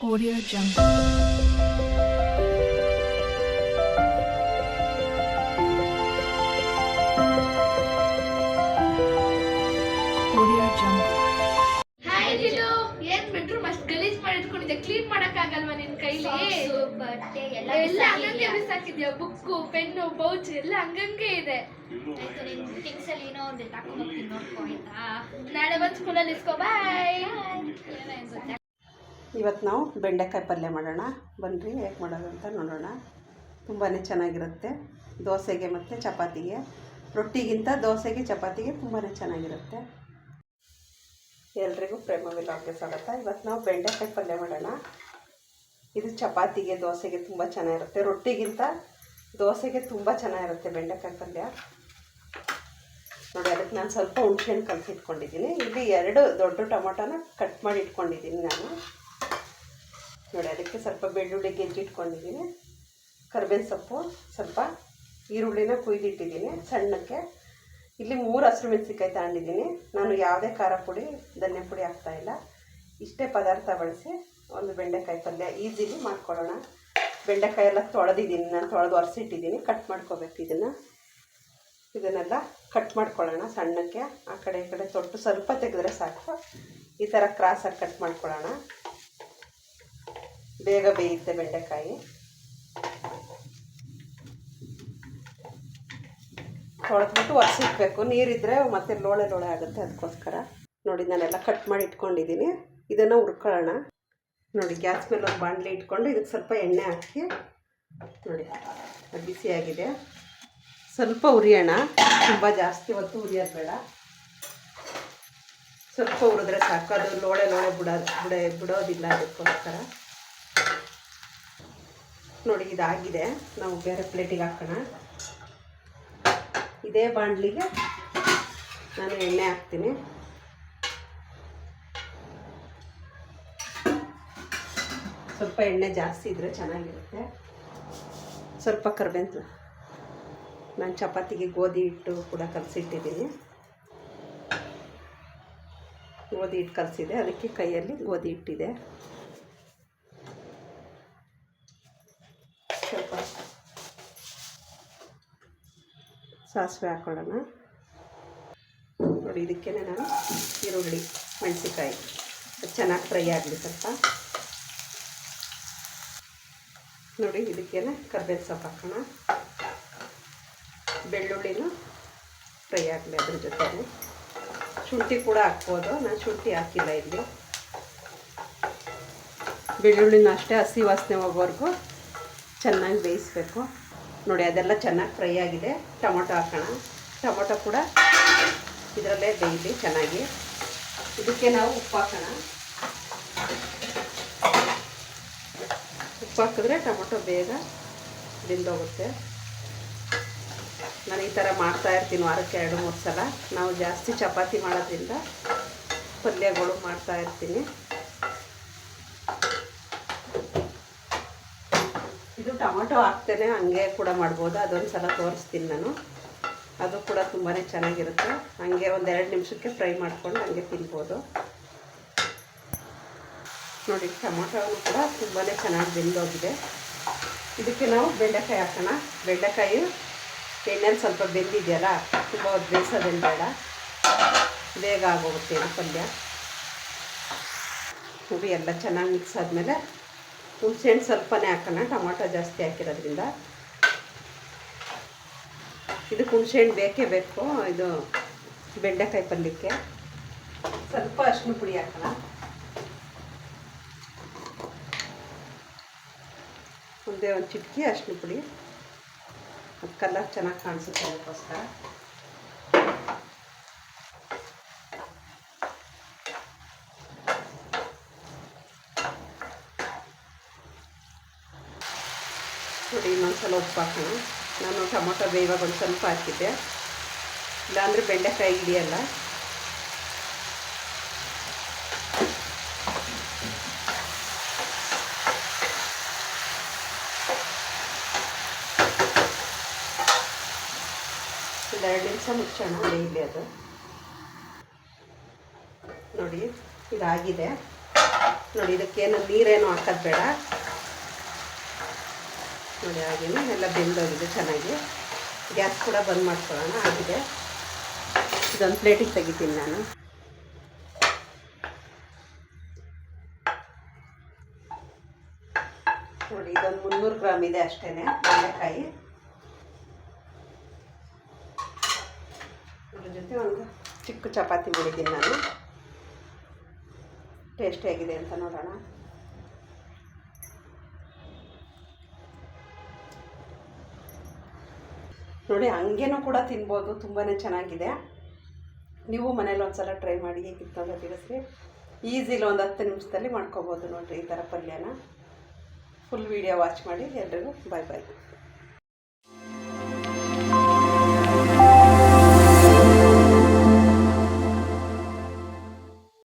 Audio Jungle. Audio Jungle. Hi Dilu ಏನ್ bedroom ಅಷ್ಟ್ ಗಲೀಜ್ ಮಾಡಿ ಇಟ್ಕೊಂಡಿದ್ದೆ. ಕ್ಲೀನ್ ಮಾಡಕ್ ಆಗಲ್ವಾ ನಿನ್ ಕೈಲಿ? ಎಲ್ಲ ಎಲ್ಲ ಹಂಗಂಗೆ ಬಿಸಾಕಿದ್ಯಾ? ಬುಕ್ಕು ಪೆನ್ನು ಪೌಚ್ ಎಲ್ಲ ಹಂಗಂಗೆ ಇದೆ. ನಾಳೆ ಬಂದ್ ಸ್ಕೂಲಲ್ಲಿ ಇಸ್ಕೋ ಬಾಯ್ ಇವತ್ತು ನಾವು ಬೆಂಡೆಕಾಯಿ ಪಲ್ಯ ಮಾಡೋಣ. ಬನ್ನಿರಿ ಹೇಗೆ ಮಾಡೋದು ಅಂತ ನೋಡೋಣ. ತುಂಬಾ ಚೆನ್ನಾಗಿರುತ್ತೆ. ದೋಸೆಗೆ ಮತ್ತು ಚಪಾತಿಗೆ. ರೊಟ್ಟಿಗಿಂತ ದೋಸೆಗೆ, ಚಪಾತಿಗೆ ತುಂಬಾ ಚೆನ್ನಾಗಿರುತ್ತೆ. ಎಲ್ರಿಗೂ ಪ್ರೇಮ ವಿಲಾಗ್ಗೆ ಸ್ವಾಗತ. ಇವತ್ತು ನಾವು ಬೆಂಡೆಕಾಯಿ ಪಲ್ಯ ಮಾಡೋಣ. ಇದು ಚಪಾತಿಗೆ, ದೋಸೆಗೆ ತುಂಬ ಚೆನ್ನಾಗಿರುತ್ತೆ. ರೊಟ್ಟಿಗಿಂತ ದೋಸೆಗೆ ತುಂಬ ಚೆನ್ನಾಗಿರುತ್ತೆ ಬೆಂಡೆಕಾಯಿ ಪಲ್ಯ. ನೋಡಿ, ಅದಕ್ಕೆ ನಾನು ಸ್ವಲ್ಪ ಹುಣ್ಸೆಹಣ್ಣು ಕಲಸಿ ಇಟ್ಕೊಂಡಿದ್ದೀನಿ ಇಲ್ಲಿ ಎರಡು ದೊಡ್ಡ ಟೊಮೊಟೊನ ಕಟ್ ಮಾಡಿ ಇಟ್ಕೊಂಡಿದ್ದೀನಿ ನಾನು. ನೋಡಿ, ಅದಕ್ಕೆ ಸ್ವಲ್ಪ ಬೆಳ್ಳುಳ್ಳಿ ಗೆಜ್ಜಿ ಇಟ್ಕೊಂಡಿದ್ದೀನಿ ಕರ್ಬೇವಿನ ಸೊಪ್ಪು, ಸ್ವಲ್ಪ ಈರುಳ್ಳಿನ ಕುಯ್ದಿಟ್ಟಿದ್ದೀನಿ ಸಣ್ಣಕ್ಕೆ. ಇಲ್ಲಿ ಮೂರು ಹಸಿರು ಮೆಣಸಿನ್ಕಾಯಿ ತಗೊಂಡಿದ್ದೀನಿ. ನಾನು ಯಾವುದೇ ಖಾರ ಪುಡಿ, ಧನ್ಯ ಪುಡಿ ಹಾಕ್ತಾಯಿಲ್ಲ ಇಷ್ಟೇ ಪದಾರ್ಥ ಬಳಸಿ ಒಂದು ಬೆಂಡೆಕಾಯಿ ಪಲ್ಯ ಈಸಿಲಿ ಮಾಡ್ಕೊಳ್ಳೋಣ. ಬೆಂಡೆಕಾಯಿ ಎಲ್ಲ ತೊಳೆದಿದ್ದೀನಿ. ನಾನು ತೊಳೆದು ಒರೆಸಿಟ್ಟಿದ್ದೀನಿ. ಕಟ್ ಮಾಡ್ಕೋಬೇಕು ಇದನ್ನು. ಇದನ್ನೆಲ್ಲ ಕಟ್ ಮಾಡ್ಕೊಳ್ಳೋಣ ಸಣ್ಣಕ್ಕೆ. ಆ ಕಡೆ ಈ ಕಡೆ ತೊಟ್ಟು ಸ್ವಲ್ಪ ತೆಗೆದ್ರೆ ಸಾಕು. ಈ ಥರ ಕ್ರಾಸಾಗಿ ಕಟ್ ಮಾಡ್ಕೊಳ್ಳೋಣ. ಬೇಗ ಬೇಯುತ್ತೆ ಬೆಂಡೆಕಾಯಿ. ತೊಳೆದ್ಬಿಟ್ಟು ಒರೆಸಿಟ್ಬೇಕು ನೀರಿದ್ದರೆ ಮತ್ತೆ ಲೋಳೆ ಲೋಳೆ ಆಗುತ್ತೆ ಅದಕ್ಕೋಸ್ಕರ. ನೋಡಿ, ನಾನೆಲ್ಲ ಕಟ್ ಮಾಡಿ ಇಟ್ಕೊಂಡಿದ್ದೀನಿ. ಇದನ್ನು ಹುರ್ಕೊಳ್ಳೋಣ. ನೋಡಿ, ಗ್ಯಾಸ್ ಮೇಲೆ ಒಂದು ಬಾಣಲೆ ಇಟ್ಕೊಂಡು ಇದಕ್ಕೆ ಸ್ವಲ್ಪ ಎಣ್ಣೆ ಹಾಕಿ. ನೋಡಿ ಬಿಸಿಯಾಗಿದೆ. ಸ್ವಲ್ಪ ಉರಿಯೋಣ ತುಂಬ ಜಾಸ್ತಿ ಹೊತ್ತು ಉರಿಯೋದು ಬೇಡ. ಸ್ವಲ್ಪ ಉರಿದ್ರೆ ಸಾಕು. ಅದು ಲೋಳೆ ಲೋಳೆ ಬಿಡೋದು ಬಿಡ ಬಿಡೋದಿಲ್ಲ ಅದಕ್ಕೋಸ್ಕರ. ನೋಡಿ ಇದಾಗಿದೆ. ನಾವು ಬೇರೆ ಪ್ಲೇಟಿಗೆ ಹಾಕೋಣ. ಇದೇ ಬಾಣಲಿಗೆ ನಾನು ಎಣ್ಣೆ ಹಾಕ್ತೀನಿ. ಸ್ವಲ್ಪ ಎಣ್ಣೆ ಜಾಸ್ತಿ ಇದ್ದರೆ ಚೆನ್ನಾಗಿರುತ್ತೆ. ಸ್ವಲ್ಪ ಕರ್ಬೆಂತ ನಾನು ಚಪಾತಿಗೆ ಗೋಧಿ ಹಿಟ್ಟು ಕೂಡ ಕಲಸಿಟ್ಟಿದ್ದೀನಿ. ಗೋಧಿ ಹಿಟ್ಟು ಕಲಸಿದೆ. ಅದಕ್ಕೆ ಕೈಯಲ್ಲಿ ಗೋಧಿ ಹಿಟ್ಟಿದೆ ಸ್ವಲ್ಪ ಸಾಸಿವೆ ಹಾಕೊಳ್ಳೋಣ. ನೋಡಿ ಇದಕ್ಕೆ ನಾನು ಈರುಳ್ಳಿ ಮೆಣಸಿಕಾಯಿ ಚೆನ್ನಾಗಿ ಫ್ರೈ ಆಗಲಿ ಸ್ವಲ್ಪ. ನೋಡಿ ಇದಕ್ಕೆ ಕರ್ಬೇವು ಸೊಪ್ಪು ಹಾಕೋಣ. ಬೆಳ್ಳುಳ್ಳಿನೂ ಫ್ರೈ ಆಗಲಿ ಅದ್ರ ಜೊತೆಗೆ. ಶುಂಠಿ ಕೂಡ ಹಾಕ್ಬೋದು. ನಾನು ಶುಂಠಿ ಹಾಕಿಲ್ಲ ಇಲ್ಲಿ. ಬೆಳ್ಳುಳ್ಳಿನ ಅಷ್ಟೇ ಹಸಿ ವಾಸನೆ ಹೋಗೋವರೆಗೂ ಚೆನ್ನಾಗಿ ಬೇಯಿಸ್ಬೇಕು. ನೋಡಿ, ಅದೆಲ್ಲ ಚೆನ್ನಾಗಿ ಫ್ರೈ ಆಗಿದೆ. ಟೊಮೊಟೊ ಹಾಕೋಣ. ಟೊಮೊಟೊ ಕೂಡ ಇದರಲ್ಲೇ ಬೇಯಲಿ ಚೆನ್ನಾಗಿ. ಇದಕ್ಕೆ ನಾವು ಉಪ್ಪು ಹಾಕೋಣ. ಉಪ್ಪು ಹಾಕಿದ್ರೆ ಟೊಮೊಟೊ ಬೇಗ ಬೆಂದೋಗುತ್ತೆ. ನಾನು ಈ ಥರ ಮಾಡ್ತಾ ಇರ್ತೀನಿ ವಾರಕ್ಕೆ ಎರಡು, ಮೂರು ಸಲ. ನಾವು ಜಾಸ್ತಿ ಚಪಾತಿ ಮಾಡೋದ್ರಿಂದ ಪಲ್ಯಗಳು ಮಾಡ್ತಾ ಇರ್ತೀನಿ. ಇದು ಟೊಮೊಟೊ ಹಾಕ್ತೇನೆ, ಹಂಗೆ ಕೂಡ ಮಾಡ್ಬೋದು. ಅದೊಂದು ಸಲ ತೋರಿಸ್ತೀನಿ ನಾನು. ಅದು ಕೂಡ ತುಂಬಾ ಚೆನ್ನಾಗಿರುತ್ತೆ. ಹಂಗೆ ಒಂದೆರಡು ನಿಮಿಷಕ್ಕೆ ಫ್ರೈ ಮಾಡ್ಕೊಂಡು ಹಂಗೆ ತಿನ್ಬೋದು. ನೋಡಿ ಟೊಮೊಟೊನು ಕೂಡ ತುಂಬಾ ಚೆನ್ನಾಗಿ ಬೆಂದೋಗಿದೆ. ಇದಕ್ಕೆ ನಾವು ಬೆಂಡೆಕಾಯಿ ಹಾಕೋಣ. ಬೆಂಡೆಕಾಯಿ ಎಣ್ಣೆಲಿ ಸ್ವಲ್ಪ ಬೆಂದಿದೆಯಲ್ಲ, ತುಂಬ ಹೊತ್ತು ಬೇಯಿಸೋದೇನು ಬೇಡ ಬೇಗ ಆಗೋಗುತ್ತೆ ಇದು ಪಲ್ಯ. ನೋಡಿ ಎಲ್ಲ ಚೆನ್ನಾಗಿ ಮಿಕ್ಸ್ ಆದಮೇಲೆ ಹುಣಸೆಹಣ್ಣು ಸ್ವಲ್ಪನೇ ಹಾಕೋಣ. ಟೊಮೊಟೊ ಜಾಸ್ತಿ ಹಾಕಿರೋದ್ರಿಂದ. ಇದಕ್ಕೆ ಹುಣಸೆಹಣ್ಣು ಬೇಕೇ ಬೇಕು. ಇದು ಬೆಂಡೆಕಾಯಿ ಪಲ್ಯಕ್ಕೆ. ಸ್ವಲ್ಪ ಅರಿಶಿನ ಪುಡಿ ಹಾಕೋಣ. ಒಂದೇ ಒಂದು ಚಿಟಕಿ ಅರಿಶಿನ ಪುಡಿ. ಅದು ಕಲರ್ ಚೆನ್ನಾಗಿ ಕಾಣಿಸುತ್ತೆ ಅದಕ್ಕೋಸ್ಕರ. ನೋಡಿ ಇನ್ನೊಂದು ಸಲ ಉಪ್ಪು ನಾನು ಟೊಮೊಟೊ ಬೇಯುವಾಗ ಒಂದು ಸ್ವಲ್ಪ ಹಾಕಿದ್ದೆ. ಇಲ್ಲಾಂದರೆ ಬೆಂಡೆಕಾಯಿ ಹಿಡಿಯಲ್ಲ ಎರಡು ನಿಮಿಷ ಮುಚ್ಚೋಣ ಬೇಯಲಿ ಅದು. ನೋಡಿ, ಇದಾಗಿದೆ. ನೋಡಿ, ಇದಕ್ಕೇನು ನೀರೇನು ಹಾಕೋದು ಬೇಡ. ನೋಡಿ ಹಾಗೇನು ಎಲ್ಲ ಬೆಂದೋಗಿದೆ ಚೆನ್ನಾಗಿ. ಗ್ಯಾಸ್ ಕೂಡ ಬಂದ್ ಮಾಡ್ಕೊಳ್ಳೋಣ, ಆಗಿದೆ. ಇದೊಂದು ಪ್ಲೇಟಿಗೆ ತೆಗಿತೀನಿ ನಾನು. ನೋಡಿ, ಇದೊಂದು ಮುನ್ನೂರು ಗ್ರಾಮ್ ಇದೆ ಅಷ್ಟೇ ಬೆಂಡೆಕಾಯಿ. ಅದ್ರ ಜೊತೆ ಒಂದು ಚಿಕ್ಕ ಚಪಾತಿ ಮಾಡಿದ್ದೀನಿ ನಾನು. ಟೇಸ್ಟಿಯಾಗಿದೆ ಅಂತ ನೋಡೋಣ. ನೋಡಿ, ಹಂಗೇನೂ ಕೂಡ ತಿನ್ಬೋದು ತುಂಬಾ ಚೆನ್ನಾಗಿದೆ. ನೀವು ಮನೇಲಿ ಒಂದ್ಸಲ ಟ್ರೈ ಮಾಡಿ ಹೇಗಿತ್ತು ಅಂತ ತಿಳಿಸ್ರಿ. ಈಸಿಲಿ ಒಂದು ಹತ್ತು ನಿಮಿಷದಲ್ಲಿ ಮಾಡ್ಕೊಬೋದು ನೋಡಿರಿ ಈ ಥರ ಪಲ್ಯನ. ಫುಲ್ ವೀಡಿಯೋ ವಾಚ್ ಮಾಡಿ ಎಲ್ರಿಗೂ ಬಾಯ್ ಬಾಯ್